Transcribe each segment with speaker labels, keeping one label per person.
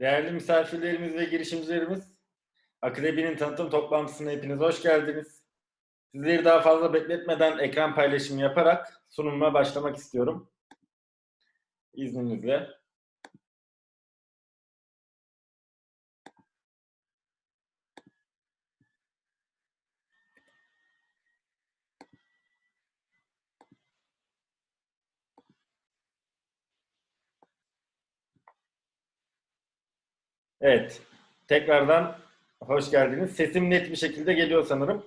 Speaker 1: Değerli misafirlerimiz ve girişimcilerimiz, Akademi'nin tanıtım toplantısına hepiniz hoş geldiniz. Sizleri daha fazla bekletmeden ekran paylaşımı yaparak sunumuma başlamak istiyorum. İzninizle. Evet, tekrardan hoş geldiniz. Sesim net bir şekilde geliyor sanırım.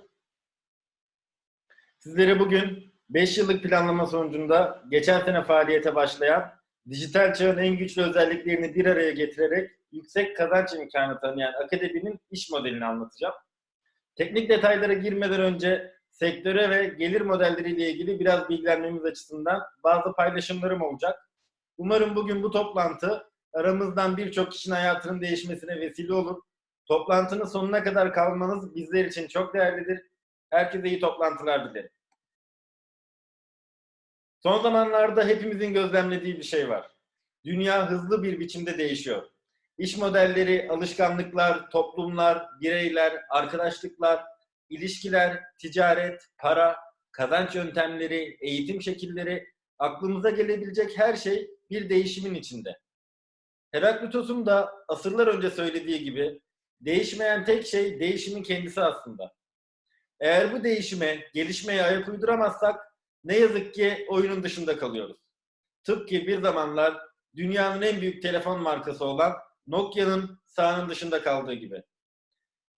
Speaker 1: Sizlere bugün 5 yıllık planlama sonucunda geçen sene faaliyete başlayan dijital çağın en güçlü özelliklerini bir araya getirerek yüksek kazanç imkanı tanıyan akademinin iş modelini anlatacağım. Teknik detaylara girmeden önce sektöre ve gelir modelleriyle ilgili biraz bilgilenmemiz açısından bazı paylaşımlarım olacak. Umarım bugün bu toplantı aramızdan birçok kişinin hayatının değişmesine vesile olur. Toplantının sonuna kadar kalmanız bizler için çok değerlidir. Herkese iyi toplantılar dilerim. Son zamanlarda hepimizin gözlemlediği bir şey var. Dünya hızlı bir biçimde değişiyor. İş modelleri, alışkanlıklar, toplumlar, bireyler, arkadaşlıklar, ilişkiler, ticaret, para, kazanç yöntemleri, eğitim şekilleri, aklımıza gelebilecek her şey bir değişimin içinde. Heraklitos'un da asırlar önce söylediği gibi değişmeyen tek şey değişimin kendisi aslında. Eğer bu değişime, gelişmeye ayak uyduramazsak ne yazık ki oyunun dışında kalıyoruz. Tıpkı bir zamanlar dünyanın en büyük telefon markası olan Nokia'nın sahanın dışında kaldığı gibi.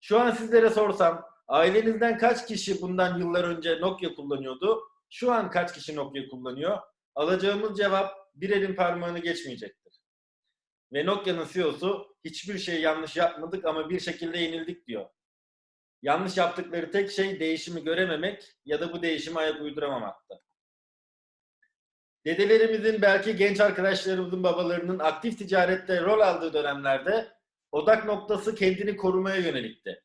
Speaker 1: Şu an sizlere sorsam ailenizden kaç kişi bundan yıllar önce Nokia kullanıyordu? Şu an kaç kişi Nokia kullanıyor? Alacağımız cevap bir elin parmağını geçmeyecektir. Ve Nokia'nın CEO'su hiçbir şey yanlış yapmadık ama bir şekilde yenildik diyor. Yanlış yaptıkları tek şey değişimi görememek ya da bu değişime ayak uyduramamaktı. Dedelerimizin belki genç arkadaşlarımızın babalarının aktif ticarette rol aldığı dönemlerde odak noktası kendini korumaya yönelikti.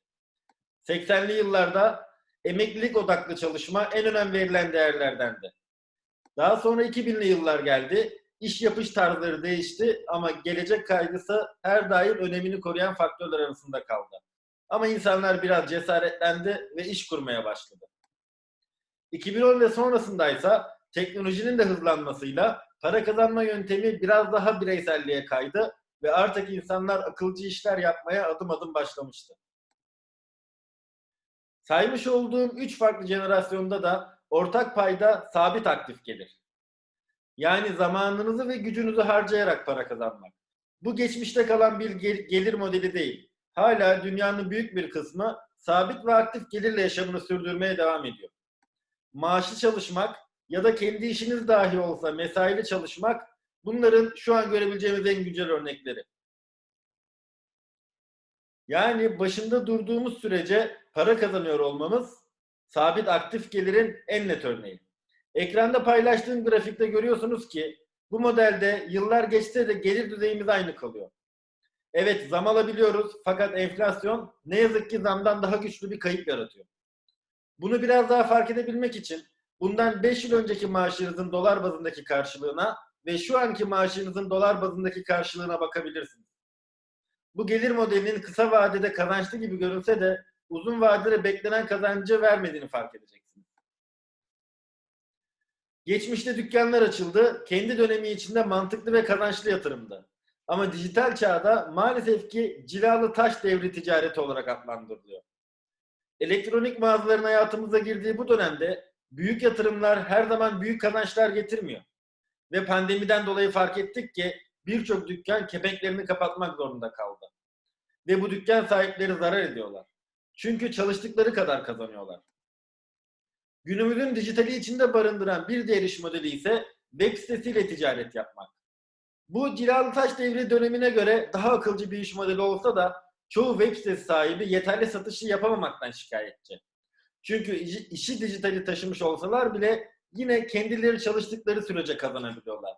Speaker 1: 80'li yıllarda emeklilik odaklı çalışma en önem verilen değerlerdendi. Daha sonra 2000'li yıllar geldi. İş yapış tarzları değişti ama gelecek kaygısı her daim önemini koruyan faktörler arasında kaldı. Ama insanlar biraz cesaretlendi ve iş kurmaya başladı. 2010 ve sonrasındaysa teknolojinin de hızlanmasıyla para kazanma yöntemi biraz daha bireyselliğe kaydı ve artık insanlar akılcı işler yapmaya adım adım başlamıştı. Saymış olduğum üç farklı jenerasyonda da ortak payda sabit aktif gelir. Yani zamanınızı ve gücünüzü harcayarak para kazanmak. Bu geçmişte kalan bir gelir modeli değil. Hala dünyanın büyük bir kısmı sabit ve aktif gelirle yaşamını sürdürmeye devam ediyor. Maaşlı çalışmak ya da kendi işiniz dahi olsa mesaili çalışmak bunların şu an görebileceğimiz en güncel örnekleri. Yani başında durduğumuz sürece para kazanıyor olmamız sabit aktif gelirin en net örneği. Ekranda paylaştığım grafikte görüyorsunuz ki bu modelde yıllar geçse de gelir düzeyimiz aynı kalıyor. Evet zam alabiliyoruz fakat enflasyon ne yazık ki zamdan daha güçlü bir kayıp yaratıyor. Bunu biraz daha fark edebilmek için bundan 5 yıl önceki maaşınızın dolar bazındaki karşılığına ve şu anki maaşınızın dolar bazındaki karşılığına bakabilirsiniz. Bu gelir modelinin kısa vadede kazançlı gibi görünse de uzun vadede beklenen kazancı vermediğini fark edeceksiniz. Geçmişte dükkanlar açıldı. Kendi dönemi içinde mantıklı ve kazançlı yatırımdı. Ama dijital çağda maalesef ki cilalı taş devri ticareti olarak adlandırılıyor. Elektronik mağazaların hayatımıza girdiği bu dönemde büyük yatırımlar her zaman büyük kazançlar getirmiyor. Ve pandemiden dolayı fark ettik ki birçok dükkan kepenklerini kapatmak zorunda kaldı. Ve bu dükkan sahipleri zarar ediyorlar. Çünkü çalıştıkları kadar kazanıyorlar. Günümüzün dijitali içinde barındıran bir diğer iş modeli ise web sitesiyle ticaret yapmak. Bu cilalı taş devri dönemine göre daha akılcı bir iş modeli olsa da çoğu web sitesi sahibi yeterli satışı yapamamaktan şikayetçi. Çünkü işi dijitali taşımış olsalar bile yine kendileri çalıştıkları sürece kazanabiliyorlar.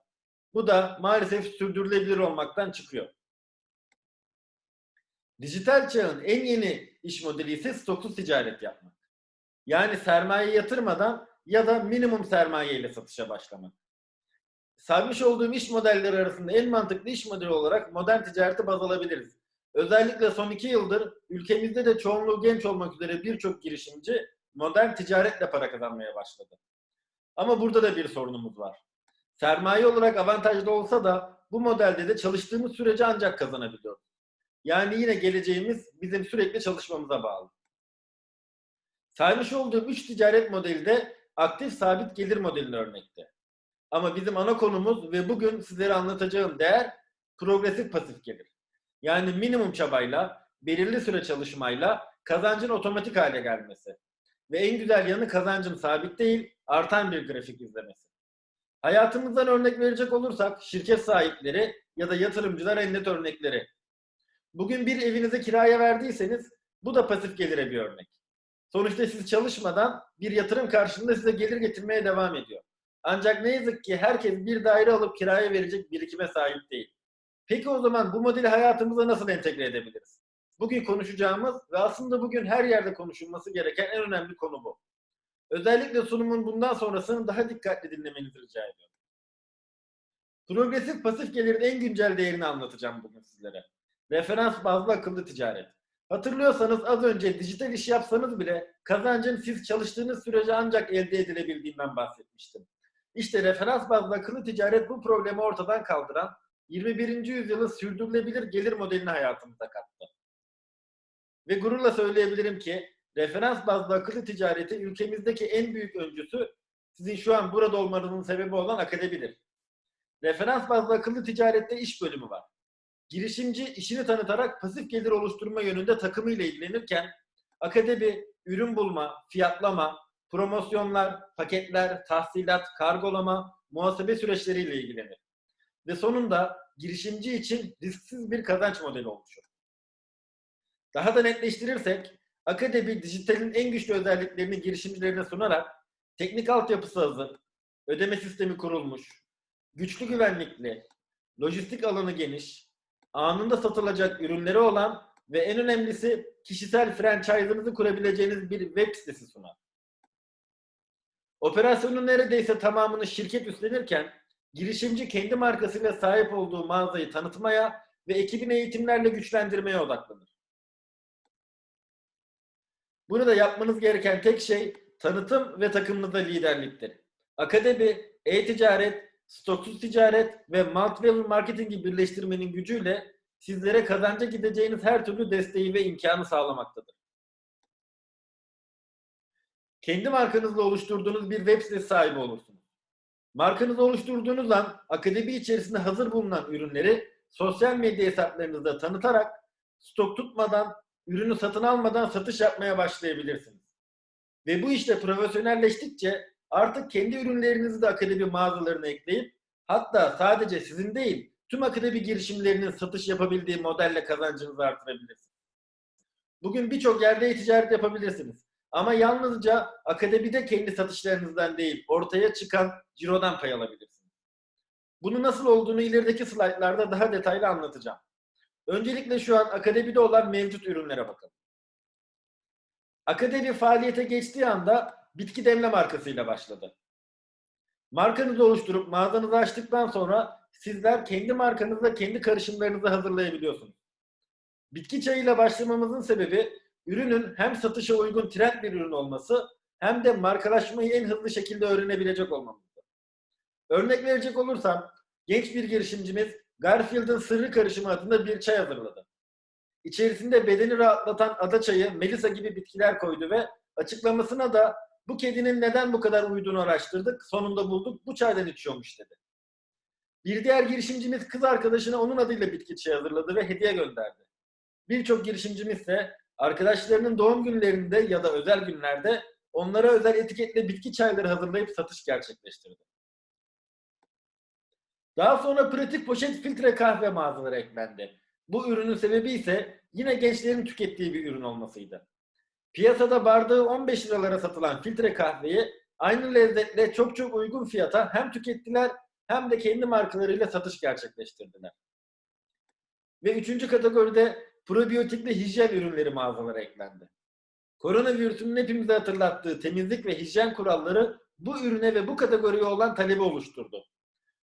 Speaker 1: Bu da maalesef sürdürülebilir olmaktan çıkıyor. Dijital çağın en yeni iş modeli ise stoksuz ticaret yapmak. Yani sermaye yatırmadan ya da minimum sermaye ile satışa başlamak. saymış olduğum iş modelleri arasında en mantıklı iş modeli olarak modern ticareti baz alabiliriz. Özellikle son iki yıldır ülkemizde de çoğunluğu genç olmak üzere birçok girişimci modern ticaretle para kazanmaya başladı. Ama burada da bir sorunumuz var. Sermaye olarak avantajlı olsa da bu modelde de çalıştığımız sürece ancak kazanabiliyoruz. Yani yine geleceğimiz bizim sürekli çalışmamıza bağlı. Saymış olduğum üç ticaret modeli de aktif sabit gelir modeline örnekte. Ama bizim ana konumuz ve bugün sizlere anlatacağım değer progresif pasif gelir. Yani minimum çabayla, belirli süre çalışmayla kazancın otomatik hale gelmesi. Ve en güzel yanı kazancın sabit değil, artan bir grafik izlemesi. Hayatımızdan örnek verecek olursak şirket sahipleri ya da yatırımcılar en net örnekleri. Bugün bir evinize kiraya verdiyseniz bu da pasif gelire bir örnek. Sonuçta siz çalışmadan bir yatırım karşılığında size gelir getirmeye devam ediyor. Ancak ne yazık ki herkes bir daire alıp kiraya verecek birikime sahip değil. Peki o zaman bu modeli hayatımıza nasıl entegre edebiliriz? Bugün konuşacağımız ve aslında bugün her yerde konuşulması gereken en önemli konu bu. Özellikle sunumun bundan sonrasını daha dikkatli dinlemenizi rica ediyorum. Progresif pasif gelirin en güncel değerini anlatacağım bugün sizlere. Referans bazlı akıllı ticaret. Hatırlıyorsanız az önce dijital iş yapsanız bile kazancın siz çalıştığınız sürece ancak elde edilebildiğinden bahsetmiştim. İşte referans bazlı akıllı ticaret bu problemi ortadan kaldıran 21. yüzyılın sürdürülebilir gelir modelini hayatımıza kattı. Ve gururla söyleyebilirim ki referans bazlı akıllı ticareti ülkemizdeki en büyük öncüsü sizin şu an burada olmanızın sebebi olan akademidir. Referans bazlı akıllı ticarette iş bölümü var. Girişimci işini tanıtarak pasif gelir oluşturma yönünde takımıyla ilgilenirken akademi ürün bulma, fiyatlama, promosyonlar, paketler, tahsilat, kargolama, muhasebe süreçleriyle ilgilenir. Ve sonunda girişimci için risksiz bir kazanç modeli oluşur. Daha da netleştirirsek, Akademi dijitalin en güçlü özelliklerini girişimcilerine sunarak teknik altyapısı hazır, ödeme sistemi kurulmuş, güçlü güvenlikli, lojistik alanı geniş, anında satılacak ürünleri olan ve en önemlisi kişisel franchise'ınızı kurabileceğiniz bir web sitesi sunar. Operasyonun neredeyse tamamını şirket üstlenirken girişimci kendi markasıyla sahip olduğu mağazayı tanıtmaya ve ekibini eğitimlerle güçlendirmeye odaklanır. Bunu da yapmanız gereken tek şey tanıtım ve takımınıza liderliktir. Akademi, e-ticaret, stoksuz ticaret ve multi-level marketingi birleştirmenin gücüyle sizlere kazanca gideceğiniz her türlü desteği ve imkanı sağlamaktadır. Kendi markanızla oluşturduğunuz bir web sitesi sahibi olursunuz. Markanızı oluşturduğunuz an akademi içerisinde hazır bulunan ürünleri sosyal medya hesaplarınızda tanıtarak stok tutmadan, ürünü satın almadan satış yapmaya başlayabilirsiniz. Ve bu işte profesyonelleştikçe artık kendi ürünlerinizi de akademi mağazalarına ekleyip hatta sadece sizin değil tüm akademi girişimlerinin satış yapabildiği modelle kazancınızı artırabilirsiniz. Bugün birçok yerde ticaret yapabilirsiniz. Ama yalnızca akademide kendi satışlarınızdan değil, ortaya çıkan cirodan pay alabilirsiniz. Bunu nasıl olduğunu ilerideki slaytlarda daha detaylı anlatacağım. Öncelikle şu an akademide olan mevcut ürünlere bakalım. Akademi faaliyete geçtiği anda bitki demle markasıyla başladı. Markanızı oluşturup mağazanızı açtıktan sonra sizler kendi markanızla kendi karışımlarınızı hazırlayabiliyorsunuz. Bitki çayıyla başlamamızın sebebi ürünün hem satışa uygun trend bir ürün olması hem de markalaşmayı en hızlı şekilde öğrenebilecek olmamızdır. Örnek verecek olursam genç bir girişimcimiz Garfield'ın Sırrı Karışımı adında bir çay hazırladı. İçerisinde bedeni rahatlatan ada çayı, melisa gibi bitkiler koydu ve açıklamasına da bu kedinin neden bu kadar uyuduğunu araştırdık. Sonunda bulduk. Bu çaydan içiyormuş dedi. Bir diğer girişimcimiz kız arkadaşına onun adıyla bitki çayı hazırladı ve hediye gönderdi. Birçok girişimcimiz ise arkadaşlarının doğum günlerinde ya da özel günlerde onlara özel etiketle bitki çayları hazırlayıp satış gerçekleştirdi. Daha sonra pratik poşet filtre kahve mağazaları eklendi. Bu ürünün sebebi ise yine gençlerin tükettiği bir ürün olmasıydı. Piyasada bardağı 15 liralara satılan filtre kahveyi aynı lezzetle çok çok uygun fiyata hem tükettiler hem de kendi markalarıyla satış gerçekleştirdiler. Ve üçüncü kategoride probiyotikli hijyen ürünleri mağazalara eklendi. Koronavirüsünün hepimize hatırlattığı temizlik ve hijyen kuralları bu ürüne ve bu kategoriye olan talebi oluşturdu.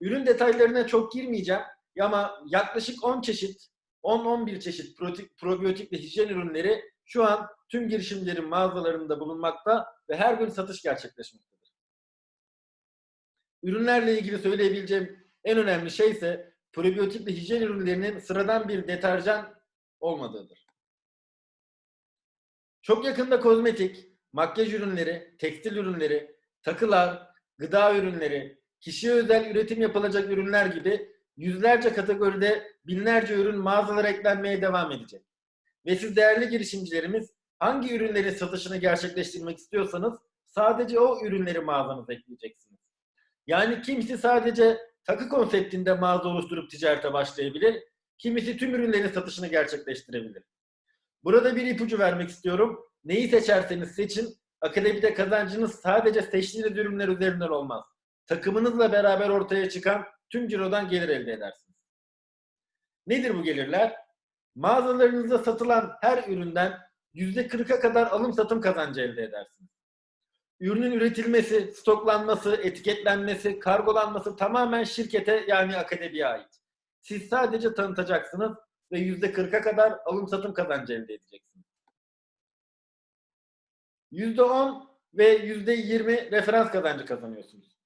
Speaker 1: Ürün detaylarına çok girmeyeceğim ama yaklaşık 10 çeşit, 10-11 çeşit probiyotik ve hijyen ürünleri şu an tüm girişimlerin mağazalarında bulunmakta ve her gün satış gerçekleşmektedir. Ürünlerle ilgili söyleyebileceğim en önemli şey ise probiyotik ve hijyen ürünlerinin sıradan bir deterjan olmadığıdır. Çok yakında kozmetik, makyaj ürünleri, tekstil ürünleri, takılar, gıda ürünleri, kişiye özel üretim yapılacak ürünler gibi yüzlerce kategoride binlerce ürün mağazalara eklenmeye devam edecek. Ve siz değerli girişimcilerimiz hangi ürünlerin satışını gerçekleştirmek istiyorsanız sadece o ürünleri mağazanıza ekleyeceksiniz. Yani kimisi sadece takı konseptinde mağaza oluşturup ticarete başlayabilir, kimisi tüm ürünlerin satışını gerçekleştirebilir. Burada bir ipucu vermek istiyorum. Neyi seçerseniz seçin, akademide kazancınız sadece seçtiğiniz ürünler üzerinden olmaz. Takımınızla beraber ortaya çıkan tüm cirodan gelir elde edersiniz. Nedir bu gelirler? Mağazalarınızda satılan her üründen %40'a kadar alım satım kazancı elde edersiniz. Ürünün üretilmesi, stoklanması, etiketlenmesi, kargolanması tamamen şirkete yani akademiye ait. Siz sadece tanıtacaksınız ve %40'a kadar alım satım kazancı elde edeceksiniz. %10 ve %20 referans kazancı kazanıyorsunuz.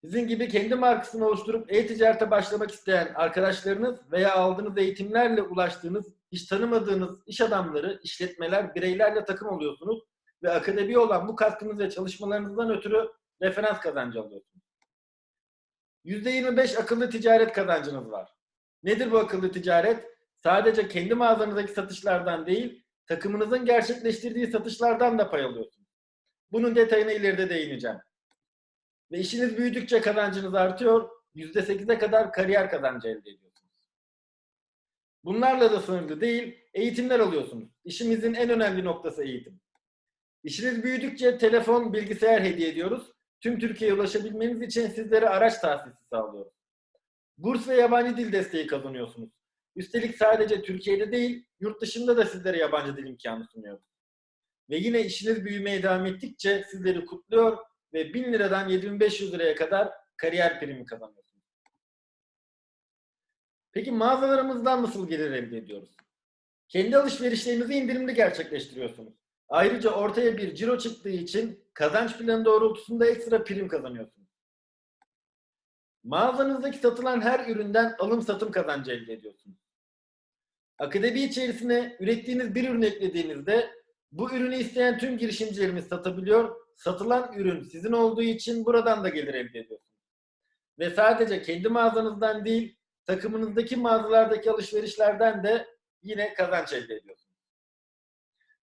Speaker 1: Sizin gibi kendi markasını oluşturup e-ticarete başlamak isteyen arkadaşlarınız veya aldığınız eğitimlerle ulaştığınız hiç tanımadığınız iş adamları, işletmeler, bireylerle takım oluyorsunuz ve akademi olan bu katkınız ve çalışmalarınızdan ötürü referans kazancı alıyorsunuz. %25 akıllı ticaret kazancınız var. Nedir bu akıllı ticaret? Sadece kendi mağazanızdaki satışlardan değil, takımınızın gerçekleştirdiği satışlardan da pay alıyorsunuz. Bunun detayına ileride değineceğim. Ve işiniz büyüdükçe kazancınız artıyor, %8'e kadar kariyer kazancı elde ediyorsunuz. Bunlarla da sınırlı değil, eğitimler alıyorsunuz. İşimizin en önemli noktası eğitim. İşiniz büyüdükçe telefon, bilgisayar hediye ediyoruz. Tüm Türkiye'ye ulaşabilmeniz için sizlere araç tahsisi sağlıyoruz. Burs ve yabancı dil desteği kazanıyorsunuz. Üstelik sadece Türkiye'de değil, yurt dışında da sizlere yabancı dil imkanı sunuyoruz. Ve yine işiniz büyümeye devam ettikçe sizleri kutluyor ve 1000 liradan 7500 liraya kadar kariyer primi kazanıyorsunuz. Peki mağazalarımızdan nasıl gelir elde ediyoruz? Kendi alışverişlerinizi indirimli gerçekleştiriyorsunuz. Ayrıca ortaya bir ciro çıktığı için kazanç planı doğrultusunda ekstra prim kazanıyorsunuz. Mağazanızdaki satılan her üründen alım satım kazancı elde ediyorsunuz. Akademi içerisine ürettiğiniz bir ürün eklediğinizde bu ürünü isteyen tüm girişimcilerimiz satabiliyor. Satılan ürün sizin olduğu için buradan da gelir elde ediyorsunuz. Ve sadece kendi mağazanızdan değil, takımınızdaki mağazalardaki alışverişlerden de yine kazanç elde ediyorsunuz.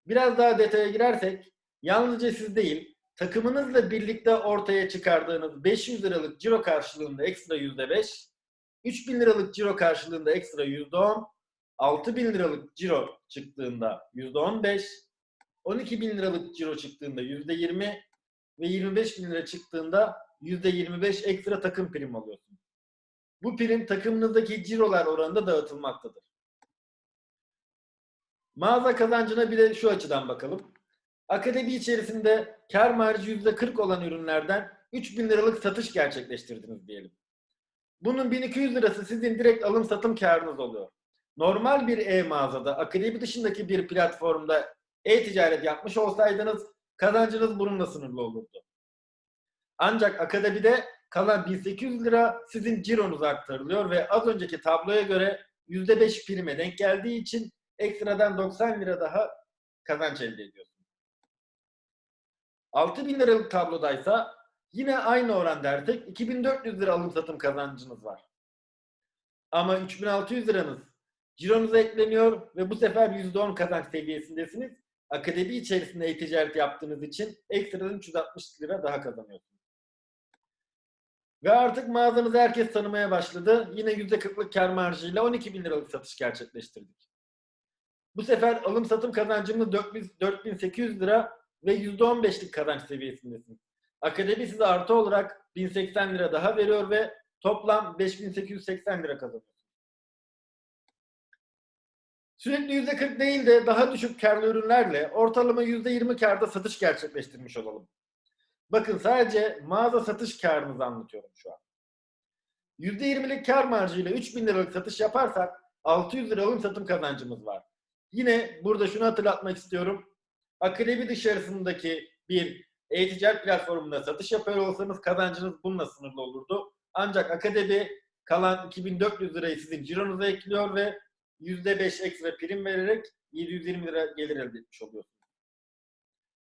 Speaker 1: Biraz daha detaya girersek, yalnızca siz değil, takımınızla birlikte ortaya çıkardığınız 500 liralık ciro karşılığında ekstra %5, 3000 liralık ciro karşılığında ekstra %10, 6000 liralık ciro çıktığında %15, 12 bin liralık ciro çıktığında %20 ve 25 bin lira çıktığında %25 ekstra takım prim alıyorsunuz. Bu prim takımınızdaki cirolar oranında dağıtılmaktadır. Mağaza kazancına bir de şu açıdan bakalım. Akademi içerisinde kar marjı %40 olan ürünlerden 3000 liralık satış gerçekleştirdiniz diyelim. Bunun 1200 lirası sizin direkt alım satım karınız oluyor. Normal bir e-mağazada, akademi dışındaki bir platformda e-ticaret yapmış olsaydınız kazancınız bununla sınırlı olurdu. Ancak akademide kalan 1800 lira sizin cironuza aktarılıyor ve az önceki tabloya göre %5 prime denk geldiği için ekstradan 90 lira daha kazanç elde ediyorsunuz. 6000 liralık tablodaysa yine aynı oran dersek 2400 lira alım satım kazancınız var. Ama 3600 liranız cironuza ekleniyor ve bu sefer %10 kazanç seviyesindesiniz. Akademi içerisinde e-ticaret yaptığınız için ekstradan 360 lira daha kazanıyorsunuz. Ve artık mağazanızı herkes tanımaya başladı. Yine %40'lık kar marjıyla 12 bin liralık satış gerçekleştirdik. Bu sefer alım satım kazancımız 4800 lira ve %15'lik kazanç seviyesindesiniz. Akademi size artı olarak 1080 lira daha veriyor ve toplam 5880 lira kazanıyorsunuz. Sürekli %40 değil de daha düşük karlı ürünlerle ortalama %20 karda satış gerçekleştirmiş olalım. Bakın sadece mağaza satış karınızı anlatıyorum şu an. %20'lik kar marjıyla 3000 liralık satış yaparsak 600 lira alım satım kazancımız var. Yine burada şunu hatırlatmak istiyorum. Akademi dışarısındaki bir e-ticaret platformunda satış yapıyor olsanız kazancınız bununla sınırlı olurdu. Ancak akademi kalan 2400 lirayı sizin cironuza ekliyor ve %5 ekstra prim vererek 720 lira gelir elde etmiş oluyorsunuz.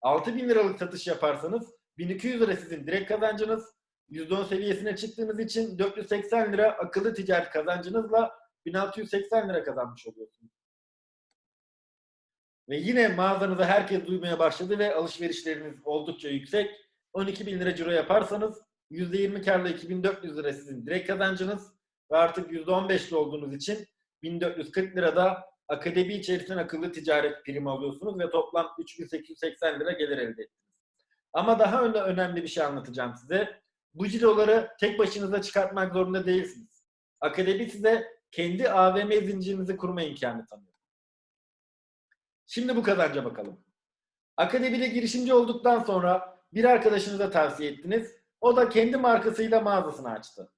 Speaker 1: 6000 liralık satış yaparsanız 1200 lira sizin direkt kazancınız. %10 seviyesine çıktığınız için 480 lira akıllı ticaret kazancınızla 1680 lira kazanmış oluyorsunuz. Ve yine mağazanızı herkes duymaya başladı ve alışverişleriniz oldukça yüksek. 12 bin lira ciro yaparsanız %20 karla 2400 lira sizin direkt kazancınız ve artık %15'li olduğunuz için 1440 lirada akademi içerisinden akıllı ticaret primi alıyorsunuz ve toplam 3880 lira gelir elde ettiniz. Ama daha önde önemli bir şey anlatacağım size. Bu ciroları tek başınıza çıkartmak zorunda değilsiniz. Akademi size kendi AVM zincirinizi kurma imkanı tanıyor. Şimdi bu kazanca bakalım. Akademide girişimci olduktan sonra bir arkadaşınıza tavsiye ettiniz. O da kendi markasıyla mağazasını açtı.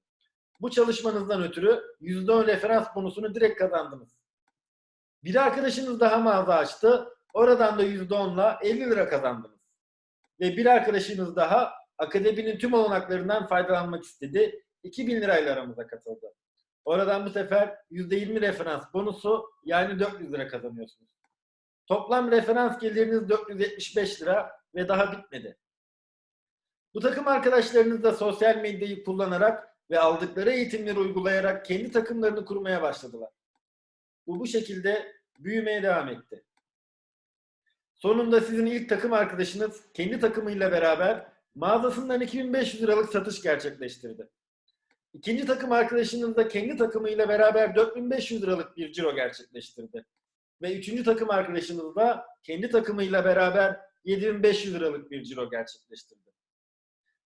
Speaker 1: Bu çalışmanızdan ötürü %10 referans bonusunu direkt kazandınız. Bir arkadaşınız daha mağaza açtı. Oradan da %10'la 50 lira kazandınız. Ve bir arkadaşınız daha akademinin tüm olanaklarından faydalanmak istedi. 2000 lirayla aramıza katıldı. Oradan bu sefer %20 referans bonusu yani 400 lira kazanıyorsunuz. Toplam referans geliriniz 475 lira ve daha bitmedi. Bu takım arkadaşlarınız da sosyal medyayı kullanarak ve aldıkları eğitimleri uygulayarak kendi takımlarını kurmaya başladılar. Bu bu şekilde büyümeye devam etti. Sonunda sizin ilk takım arkadaşınız kendi takımıyla beraber mağazasından 2500 liralık satış gerçekleştirdi. İkinci takım arkadaşınız da kendi takımıyla beraber 4500 liralık bir ciro gerçekleştirdi. Ve üçüncü takım arkadaşınız da kendi takımıyla beraber 7500 liralık bir ciro gerçekleştirdi.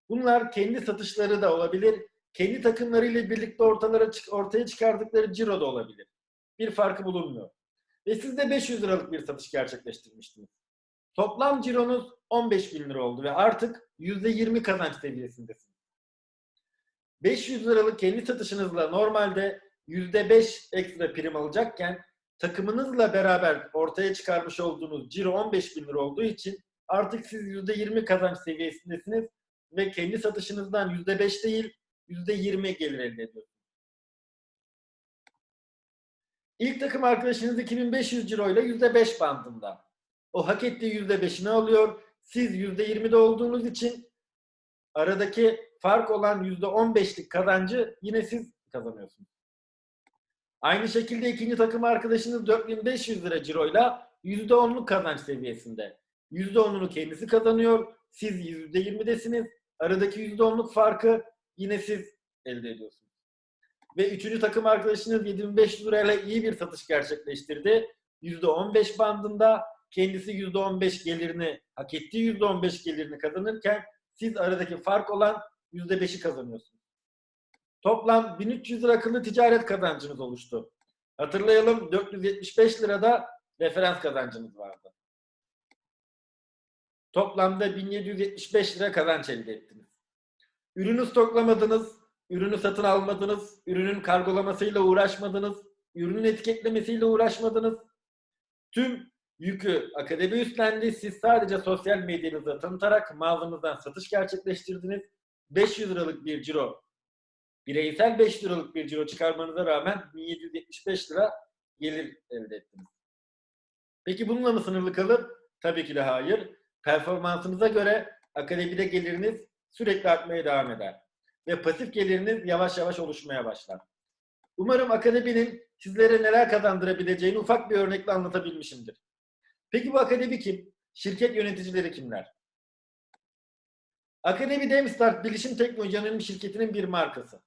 Speaker 1: Bunlar kendi satışları da olabilir, kendi takımlarıyla birlikte ortalara ortaya çıkardıkları ciro da olabilir. Bir farkı bulunmuyor. Ve siz de 500 liralık bir satış gerçekleştirmiştiniz. Toplam cironuz 15 bin lira oldu ve artık %20 kazanç seviyesindesiniz. 500 liralık kendi satışınızla normalde %5 ekstra prim alacakken takımınızla beraber ortaya çıkarmış olduğunuz ciro 15 bin lira olduğu için artık siz %20 kazanç seviyesindesiniz ve kendi satışınızdan %5 değil %20 gelir elde ediyorsunuz. İlk takım arkadaşınız 2500 ciro ile %5 bandında. O hak ettiği %5'ini alıyor. Siz %20'de olduğunuz için aradaki fark olan %15'lik kazancı yine siz kazanıyorsunuz. Aynı şekilde ikinci takım arkadaşınız 4500 lira ciroyla %10'luk kazanç seviyesinde. %10'unu kendisi kazanıyor. Siz %20'desiniz. Aradaki %10'luk farkı yine siz elde ediyorsunuz. Ve üçüncü takım arkadaşınız 7500 lirayla iyi bir satış gerçekleştirdi. %15 bandında kendisi %15 gelirini, hak ettiği %15 gelirini kazanırken siz aradaki fark olan %5'i kazanıyorsunuz. Toplam 1300 lira akıllı ticaret kazancınız oluştu. Hatırlayalım 475 lirada referans kazancınız vardı. Toplamda 1775 lira kazanç elde ettiniz. Ürünü stoklamadınız, ürünü satın almadınız, ürünün kargolamasıyla uğraşmadınız, ürünün etiketlemesiyle uğraşmadınız. Tüm yükü akademi üstlendi. Siz sadece sosyal medyanızı tanıtarak mağazanızdan satış gerçekleştirdiniz. 500 liralık bir ciro, bireysel 5 liralık bir ciro çıkarmanıza rağmen 1775 lira gelir elde ettiniz. Peki bununla mı sınırlı kalır? Tabii ki de hayır. Performansınıza göre akademide geliriniz sürekli artmaya devam eder. Ve pasif geliriniz yavaş yavaş oluşmaya başlar. Umarım akademinin sizlere neler kazandırabileceğini ufak bir örnekle anlatabilmişimdir. Peki bu akademi kim? Şirket yöneticileri kimler? Akademi Demstart Bilişim Teknoloji Anonim Şirketi'nin bir markası.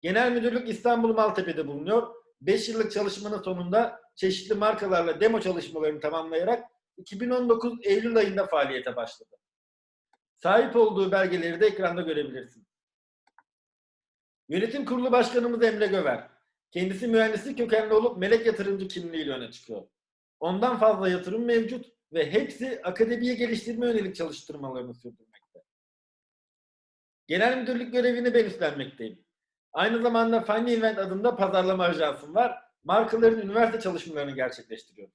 Speaker 1: Genel Müdürlük İstanbul Maltepe'de bulunuyor. 5 yıllık çalışmanın sonunda çeşitli markalarla demo çalışmalarını tamamlayarak 2019 Eylül ayında faaliyete başladı. Sahip olduğu belgeleri de ekranda görebilirsiniz. Yönetim Kurulu Başkanımız Emre Göver. Kendisi mühendislik kökenli olup melek yatırımcı kimliğiyle öne çıkıyor. Ondan fazla yatırım mevcut ve hepsi akademiye geliştirme yönelik çalıştırmalarını sürdürmekte. Genel müdürlük görevini ben üstlenmekteyim. Aynı zamanda Funny Event adında pazarlama ajansım var. Markaların üniversite çalışmalarını gerçekleştiriyorum.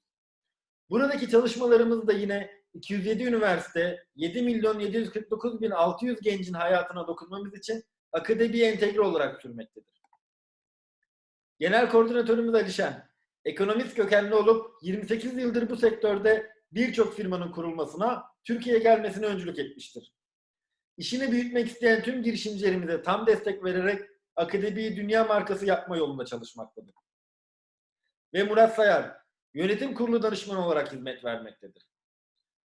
Speaker 1: Buradaki çalışmalarımız da yine 207 üniversite, 7 milyon 749 bin 600 gencin hayatına dokunmamız için akademiye entegre olarak sürmektedir. Genel koordinatörümüz Alişen, ekonomist kökenli olup 28 yıldır bu sektörde birçok firmanın kurulmasına, Türkiye'ye gelmesine öncülük etmiştir. İşini büyütmek isteyen tüm girişimcilerimize tam destek vererek akademiyi dünya markası yapma yolunda çalışmaktadır. Ve Murat Sayar, yönetim kurulu danışmanı olarak hizmet vermektedir.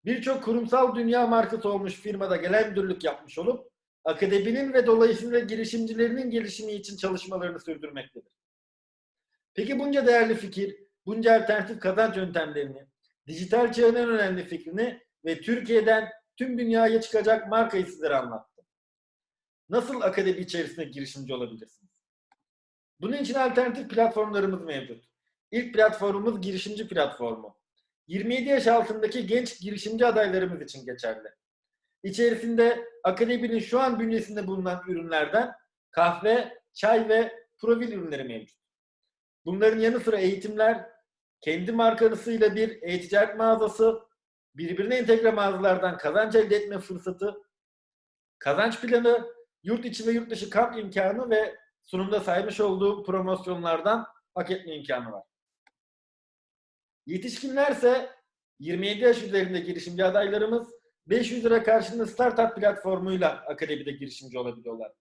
Speaker 1: Birçok kurumsal dünya markası olmuş firmada gelen müdürlük yapmış olup, akademinin ve dolayısıyla girişimcilerinin gelişimi için çalışmalarını sürdürmektedir. Peki bunca değerli fikir, bunca alternatif kazanç yöntemlerini, dijital çağın en önemli fikrini ve Türkiye'den tüm dünyaya çıkacak markayı sizlere anlattım. Nasıl akademi içerisinde girişimci olabilirsiniz? Bunun için alternatif platformlarımız mevcut. İlk platformumuz girişimci platformu. 27 yaş altındaki genç girişimci adaylarımız için geçerli. İçerisinde akademinin şu an bünyesinde bulunan ürünlerden kahve, çay ve profil ürünleri mevcut. Bunların yanı sıra eğitimler, kendi markasıyla bir e-ticaret mağazası, birbirine entegre mağazalardan kazanç elde etme fırsatı, kazanç planı, yurt içi ve yurt dışı kamp imkanı ve sunumda saymış olduğum promosyonlardan hak etme imkanı var. Yetişkinlerse 27 yaş üzerinde girişimci adaylarımız 500 lira karşılığında startup platformuyla akademide girişimci olabiliyorlar.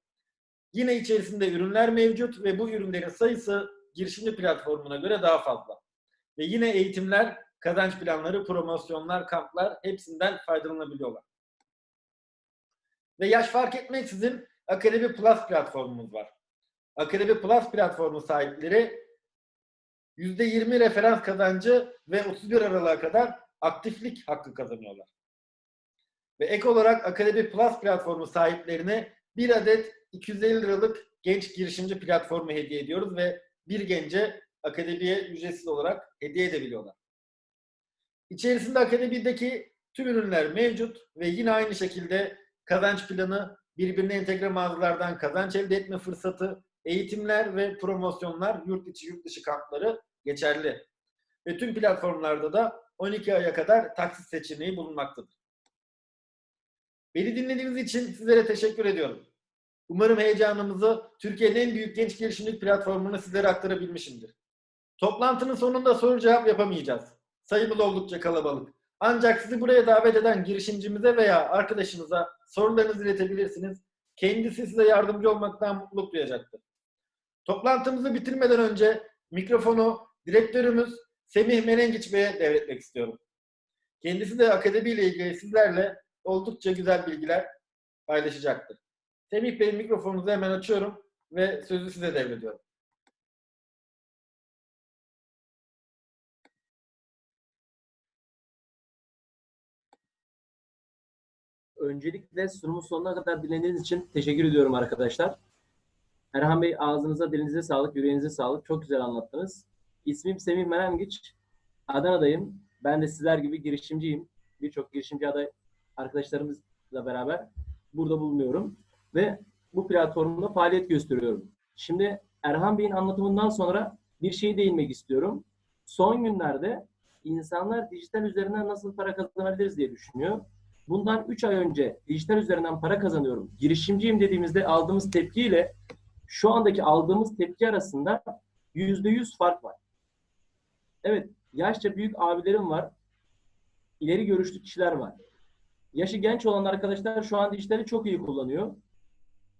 Speaker 1: Yine içerisinde ürünler mevcut ve bu ürünlerin sayısı girişimci platformuna göre daha fazla. Ve yine eğitimler, kazanç planları, promosyonlar, kamplar hepsinden faydalanabiliyorlar. Ve yaş fark etmeksizin Akademi Plus platformumuz var. Akademi Plus platformu sahipleri %20 referans kazancı ve 31 Aralık'a kadar aktiflik hakkı kazanıyorlar. Ve ek olarak Akademi Plus platformu sahiplerine bir adet 250 liralık genç girişimci platformu hediye ediyoruz ve bir gence akademiye ücretsiz olarak hediye edebiliyorlar. İçerisinde akademideki tüm ürünler mevcut ve yine aynı şekilde kazanç planı, birbirine entegre mağazalardan kazanç elde etme fırsatı, eğitimler ve promosyonlar, yurt içi yurt dışı kampları geçerli. Ve tüm platformlarda da 12 aya kadar taksit seçeneği bulunmaktadır. Beni dinlediğiniz için sizlere teşekkür ediyorum. Umarım heyecanımızı Türkiye'nin en büyük genç girişimcilik platformunu sizlere aktarabilmişimdir. Toplantının sonunda soru cevap yapamayacağız. Sayımız oldukça kalabalık. Ancak sizi buraya davet eden girişimcimize veya arkadaşınıza sorularınızı iletebilirsiniz. Kendisi size yardımcı olmaktan mutluluk duyacaktır. Toplantımızı bitirmeden önce mikrofonu direktörümüz Semih Menengiç Bey'e devretmek istiyorum. Kendisi de akademiyle ilgili sizlerle oldukça güzel bilgiler paylaşacaktır. Semih Bey mikrofonunuzu hemen açıyorum ve sözü size devrediyorum.
Speaker 2: Öncelikle sunumun sonuna kadar dinlediğiniz için teşekkür ediyorum arkadaşlar. Erhan Bey ağzınıza, dilinize sağlık, yüreğinize sağlık. Çok güzel anlattınız. İsmim Semih Menengiç. Adana'dayım. Ben de sizler gibi girişimciyim. Birçok girişimci aday arkadaşlarımızla beraber burada bulunuyorum. Ve bu platformda faaliyet gösteriyorum. Şimdi Erhan Bey'in anlatımından sonra bir şey değinmek istiyorum. Son günlerde insanlar dijital üzerinden nasıl para kazanabiliriz diye düşünüyor. Bundan 3 ay önce dijital üzerinden para kazanıyorum, girişimciyim dediğimizde aldığımız tepkiyle şu andaki aldığımız tepki arasında %100 fark var. Evet, yaşça büyük abilerim var. İleri görüşlü kişiler var. Yaşı genç olan arkadaşlar şu an dijitali çok iyi kullanıyor.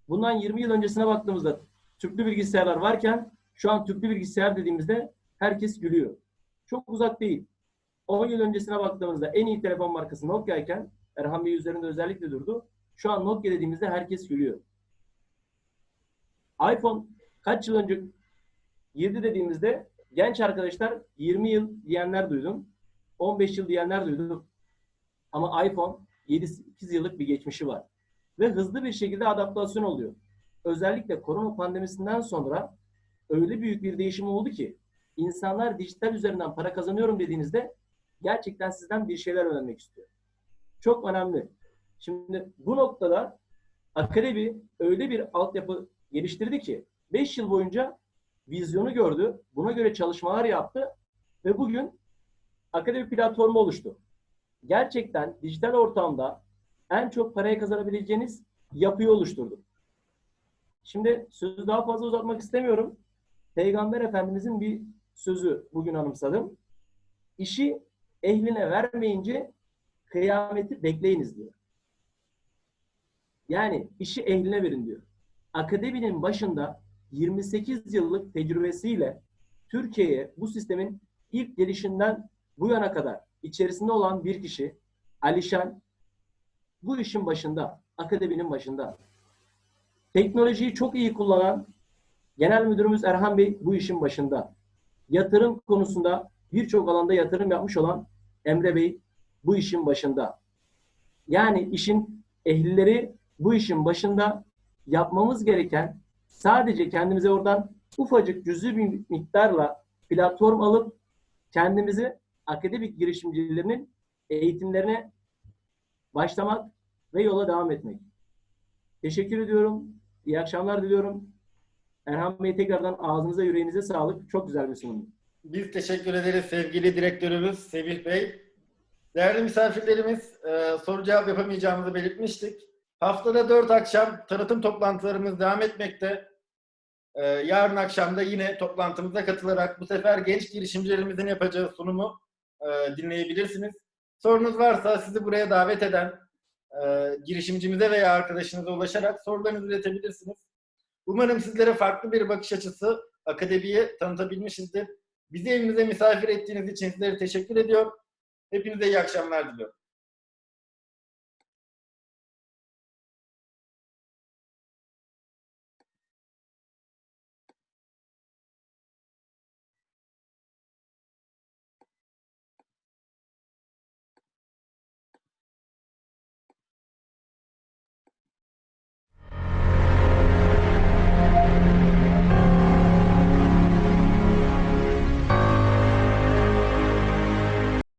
Speaker 2: Bundan 20 yıl öncesine baktığımızda tüplü bilgisayarlar varken şu an tüplü bilgisayar dediğimizde herkes gülüyor. Çok uzak değil. 10 yıl öncesine baktığımızda en iyi telefon markası Nokia iken Erhan Bey üzerinde özellikle durdu. Şu an Nokia dediğimizde herkes gülüyor. iPhone kaç yıl önce girdi dediğimizde genç arkadaşlar 20 yıl diyenler duydum. 15 yıl diyenler duydum. Ama iPhone 7-8 yıllık bir geçmişi var. Ve hızlı bir şekilde adaptasyon oluyor. Özellikle korona pandemisinden sonra öyle büyük bir değişim oldu ki insanlar dijital üzerinden para kazanıyorum dediğinizde gerçekten sizden bir şeyler öğrenmek istiyor. Çok önemli. Şimdi bu noktada akademi öyle bir altyapı geliştirdi ki 5 yıl boyunca vizyonu gördü. Buna göre çalışmalar yaptı ve bugün akademi platformu oluştu. Gerçekten dijital ortamda en çok parayı kazanabileceğiniz yapıyı oluşturdu. Şimdi sözü daha fazla uzatmak istemiyorum. Peygamber Efendimizin bir sözü bugün anımsadım. İşi ehline vermeyince kıyameti bekleyiniz diyor. Yani işi ehline verin diyor. Akademinin başında 28 yıllık tecrübesiyle Türkiye'ye bu sistemin ilk gelişinden bu yana kadar içerisinde olan bir kişi Alişan bu işin başında, akademinin başında. Teknolojiyi çok iyi kullanan Genel Müdürümüz Erhan Bey bu işin başında. Yatırım konusunda birçok alanda yatırım yapmış olan Emre Bey bu işin başında. Yani işin ehlileri bu işin başında yapmamız gereken sadece kendimize oradan ufacık cüzi bir miktarla platform alıp kendimizi akademik girişimcilerinin eğitimlerine başlamak ve yola devam etmek. Teşekkür ediyorum. İyi akşamlar diliyorum. Erhan Bey tekrardan ağzınıza yüreğinize sağlık. Çok güzel bir sunum.
Speaker 1: Biz teşekkür ederiz sevgili direktörümüz Sevih Bey. Değerli misafirlerimiz, e, soru cevap yapamayacağımızı belirtmiştik. Haftada 4 akşam tanıtım toplantılarımız devam etmekte. E, yarın akşam da yine toplantımıza katılarak bu sefer genç girişimcilerimizin yapacağı sunumu e, dinleyebilirsiniz. Sorunuz varsa sizi buraya davet eden e, girişimcimize veya arkadaşınıza ulaşarak sorularınızı iletebilirsiniz. Umarım sizlere farklı bir bakış açısı akademiye tanıtabilmişizdir. Bizi evinize misafir ettiğiniz için sizlere teşekkür ediyor. Hepinize iyi akşamlar diliyorum.